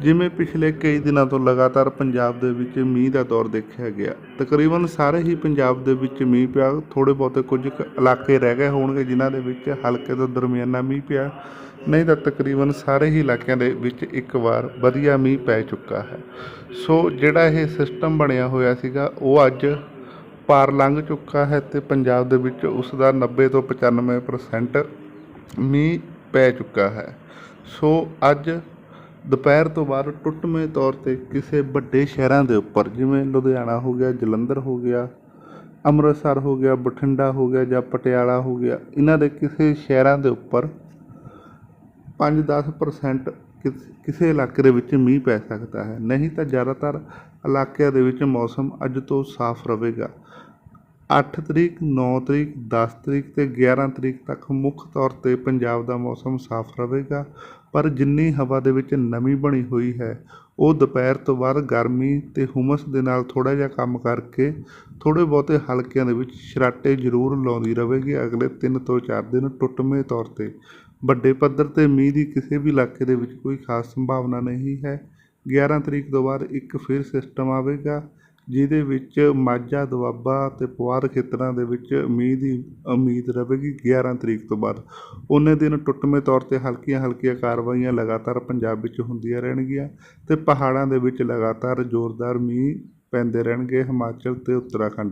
ਜਿਵੇਂ ਪਿਛਲੇ ਕਈ ਦਿਨਾਂ ਤੋਂ ਲਗਾਤਾਰ ਪੰਜਾਬ ਦੇ ਵਿੱਚ ਮੀਂਹ ਦਾ ਦੌਰ ਦੇਖਿਆ ਗਿਆ, ਤਕਰੀਬਨ ਸਾਰੇ ਹੀ ਪੰਜਾਬ ਦੇ ਵਿੱਚ ਮੀਂਹ ਪਿਆ ਥੋੜੇ ਬਹੁਤੇ ਕੁਝ ਕੁ ਇਲਾਕੇ ਰਹਿ ਗਏ ਹੋਣਗੇ ਜਿਨ੍ਹਾਂ ਦੇ ਵਿੱਚ ਹਲਕੇ ਤੋਂ ਦਰਮਿਆਨਾ ਮੀਂਹ ਪਿਆ, ਨਹੀਂ ਤਾਂ ਤਕਰੀਬਨ ਸਾਰੇ ਹੀ ਇਲਾਕਿਆਂ ਦੇ ਵਿੱਚ ਇੱਕ ਵਾਰ ਵਧੀਆ ਮੀਂਹ ਪੈ ਚੁੱਕਾ ਹੈ। ਸੋ ਜਿਹੜਾ ਇਹ ਸਿਸਟਮ ਬਣਿਆ ਹੋਇਆ ਸੀਗਾ, ਉਹ ਅੱਜ ਪਾਰ ਲੰਘ ਚੁੱਕਾ ਹੈ ਤੇ ਪੰਜਾਬ ਦੇ ਵਿੱਚ ਉਸ ਦਾ 90 ਤੋਂ 95% ਮੀਂਹ ਪੈ ਚੁੱਕਾ ਹੈ। ਸੋ ਅੱਜ ਦੁਪਹਿਰ ਤੋਂ ਬਾਅਦ ਟੁੱਟਵੇਂ ਤੌਰ ਤੇ ਕਿਸੇ ਵੱਡੇ ਸ਼ਹਿਰਾਂ ਦੇ ਉੱਪਰ, ਜਿਵੇਂ ਲੁਧਿਆਣਾ ਹੋ ਗਿਆ, ਜਲੰਧਰ ਹੋ ਗਿਆ, ਅੰਮ੍ਰਿਤਸਰ ਹੋ ਗਿਆ, ਬਠਿੰਡਾ ਹੋ ਗਿਆ ਜਾਂ ਪਟਿਆਲਾ ਹੋ ਗਿਆ, ਇਹਨਾਂ ਦੇ ਕਿਸੇ ਸ਼ਹਿਰਾਂ ਦੇ ਉੱਪਰ 5-10% ਕਿਸ- ਕਿਸੇ ਇਲਾਕੇ ਦੇ ਵਿੱਚ ਮੀਂਹ ਪੈ ਸਕਦਾ ਹੈ। ਨਹੀਂ ਤਾਂ ਜ਼ਿਆਦਾਤਰ ਇਲਾਕਿਆਂ ਦੇ ਵਿੱਚ ਮੌਸਮ ਅੱਜ ਤੋਂ ਸਾਫ਼ ਰਹੇਗਾ। 8 ਤਰੀਕ 9 ਤਰੀਕ 10 ਤਰੀਕ ਤੇ 11 ਤਰੀਕ ਤੱਕ ਮੁੱਖ ਤੌਰ ਤੇ ਪੰਜਾਬ ਦਾ ਮੌਸਮ ਸਾਫ਼ ਰਹੇਗਾ, ਪਰ ਜਿੰਨੀ ਹਵਾ ਦੇ ਵਿੱਚ ਨਮੀ ਬਣੀ ਹੋਈ ਹੈ, ਉਹ ਦੁਪਹਿਰ ਤੋਂ ਬਾਅਦ ਗਰਮੀ ਤੇ ਹੁਮਸ ਦੇ ਨਾਲ ਥੋੜਾ ਜਿਹਾ ਕੰਮ ਕਰਕੇ ਥੋੜੇ ਬਹੁਤੇ ਹਲਕਿਆਂ ਦੇ ਵਿੱਚ ਛਰਾਟੇ ਜ਼ਰੂਰ ਲਾਉਂਦੀ ਰਹੇਗੀ ਅਗਲੇ 3 ਤੋਂ 4 ਦਿਨ ਟੁੱਟਵੇਂ ਤੌਰ ਤੇ। ਵੱਡੇ ਪੱਧਰ ਤੇ ਮੀਂਹ ਦੀ ਕਿਸੇ ਵੀ ਇਲਾਕੇ ਦੇ ਵਿੱਚ ਕੋਈ ਖਾਸ ਸੰਭਾਵਨਾ ਨਹੀਂ ਹੈ। 11 ਤਰੀਕ ਤੋਂ ਬਾਅਦ ਇੱਕ ਫਿਰ ਸਿਸਟਮ ਆਵੇਗਾ। ਜਿਹਦੇ ਵਿੱਚ ਮਾਝਾ, ਦੁਆਬਾ ਅਤੇ ਪੁਆਧ ਖੇਤਰਾਂ ਦੇ ਵਿੱਚ ਮੀਂਹ ਦੀ ਉਮੀਦ ਰਹੇਗੀ 11 ਤਰੀਕ ਤੋਂ ਬਾਅਦ। ਉਹਨੇ ਦਿਨ ਟੁੱਟਵੇਂ ਤੌਰ ਤੇ ਹਲਕੀਆਂ ਹਲਕੀਆਂ ਕਾਰਵਾਈਆਂ ਲਗਾਤਾਰ ਪੰਜਾਬ ਵਿੱਚ ਹੁੰਦੀਆਂ ਰਹਿਣਗੀਆਂ ਅਤੇ ਪਹਾੜਾਂ ਦੇ ਵਿੱਚ ਲਗਾਤਾਰ ਜ਼ੋਰਦਾਰ ਮੀਂਹ ਪੈਂਦੇ ਰਹਿਣਗੇ ਹਿਮਾਚਲ ਅਤੇ ਉੱਤਰਾਖੰਡ